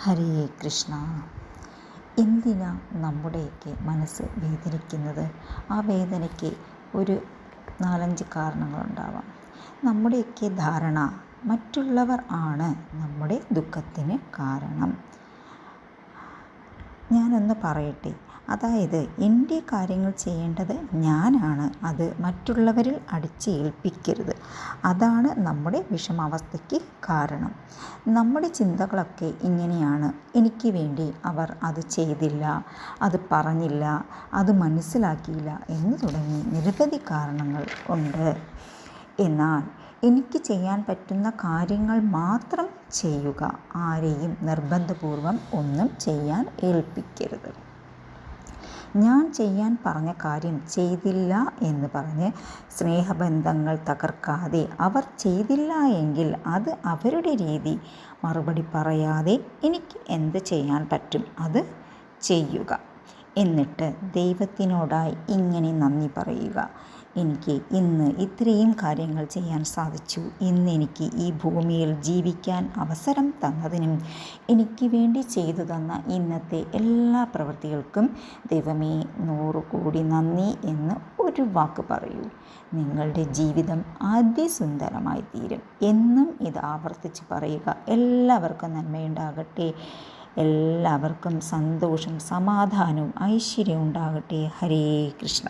ഹരേ കൃഷ്ണ. എന്തിനാ നമ്മുടെയൊക്കെ മനസ്സ് വേദനിക്കുന്നത്? ആ വേദനയ്ക്ക് ഒരു നാലഞ്ച് കാരണങ്ങളുണ്ടാവാം. നമ്മുടെയൊക്കെ ധാരണ മറ്റുള്ളവർ ആണ് നമ്മുടെ ദുഃഖത്തിന് കാരണം. ഞാനൊന്ന് പറയട്ടെ. അതായത് എന്റെ കാര്യങ്ങൾ ചെയ്യേണ്ടത് ഞാനാണ്. അത് മറ്റുള്ളവരിൽ അടിച്ചേൽപ്പിക്കരുത്. അതാണ് നമ്മുടെ വിഷമാവസ്ഥയ്ക്ക് കാരണം. നമ്മുടെ ചിന്തകളൊക്കെ ഇങ്ങനെയാണ്. എനിക്ക് വേണ്ടി അവർ അത് ചെയ്തില്ല. അത് പറഞ്ഞില്ല. അത് മനസ്സിലാക്കിയില്ല എന്ന് തുടങ്ങി നിരവധി കാരണങ്ങൾ ഉണ്ട്. എന്നാൽ എനിക്ക് ചെയ്യാൻ പറ്റുന്ന കാര്യങ്ങൾ മാത്രം ചെയ്യുക. ആരെയും നിർബന്ധപൂർവം ഒന്നും ചെയ്യാൻ ഏൽപ്പിക്കരുത്. ഞാൻ ചെയ്യാൻ പറഞ്ഞ കാര്യം ചെയ്തില്ല എന്ന് പറഞ്ഞ് സ്നേഹബന്ധങ്ങൾ തകർക്കാതെ അവർ ചെയ്തില്ല എങ്കിൽ അത് അവരുടെ രീതി. മറുപടി പറയാതെ എനിക്ക് എന്ത് ചെയ്യാൻ പറ്റും? അത് ചെയ്യുക. എന്നിട്ട് ദൈവത്തിനോടായി ഇങ്ങനെ നന്ദി പറയുക. എനിക്ക് ഇന്ന് ഇത്രയും കാര്യങ്ങൾ ചെയ്യാൻ സാധിച്ചു. ഇന്ന് എനിക്ക് ഈ ഭൂമിയിൽ ജീവിക്കാൻ അവസരം തന്നതിനും എനിക്ക് വേണ്ടി ചെയ്തു തന്ന ഇന്നത്തെ എല്ലാ പ്രവൃത്തികൾക്കും ദൈവമേ നൂറ് കോടി നന്ദി എന്ന് ഒരു വാക്ക് പറയൂ. നിങ്ങളുടെ ജീവിതം അതിസുന്ദരമായി തീരും എന്നും ഇത് ആവർത്തിച്ച് പറയുക. എല്ലാവർക്കും നന്മയുണ്ടാകട്ടെ. എല്ലാവർക്കും സന്തോഷം സമാധാനവും ഐശ്വര്യവും ഉണ്ടാകട്ടെ. ഹരേ കൃഷ്ണ.